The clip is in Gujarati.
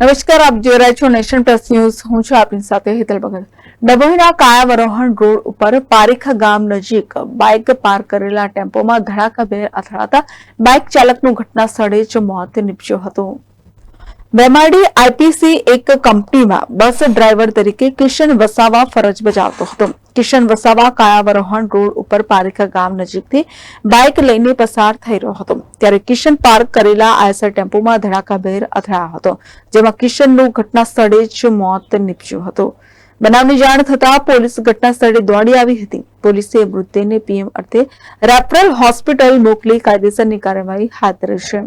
નમસ્કાર, આપ જોઈ રહ્યા છો નેશન પ્લસ ન્યૂઝ. હું છું આપની સાથે હેતલ ભગત. ડભોઈના કાયાવરોહણ રોડ ઉપર પારીખા ગામ નજીક બાઇક પાર્ક કરેલા ટેમ્પોમાં ધડાકાભેર અથડાતા બાઇક ચાલકનું ઘટના સ્થળે જ મોત નીપજ્યું હતું. વેમાડી આઈપીસી એક કંપનીમાં બસ ડ્રાઈવર તરીકે કિશન વસાવા ફરજ બજાવતો હતો. કિશન વસાવા કાયાવરોહણ રોડ ઉપર પારીખા ગામ નજીકથી બાઇક લઈને પસાર થઈ રહ્યો હતો. ત્યારે કિશન પાર્ક કરેલા આયસર ટેમ્પોમાં ધડાકાભેર અથડાયો હતો, જેમાં કિશનનું ઘટના સ્થળે જ મોત નીપજ્યું હતું. બનાવની જાણ થતાં પોલીસ ઘટના સ્થળે દોડી આવી હતી. પોલીસે મૃતદેહને પીએમ અર્થે રેફરલ હોસ્પિટલ મોકલી કાયદેસરની કાર્યવાહી હાથ ધરી છે.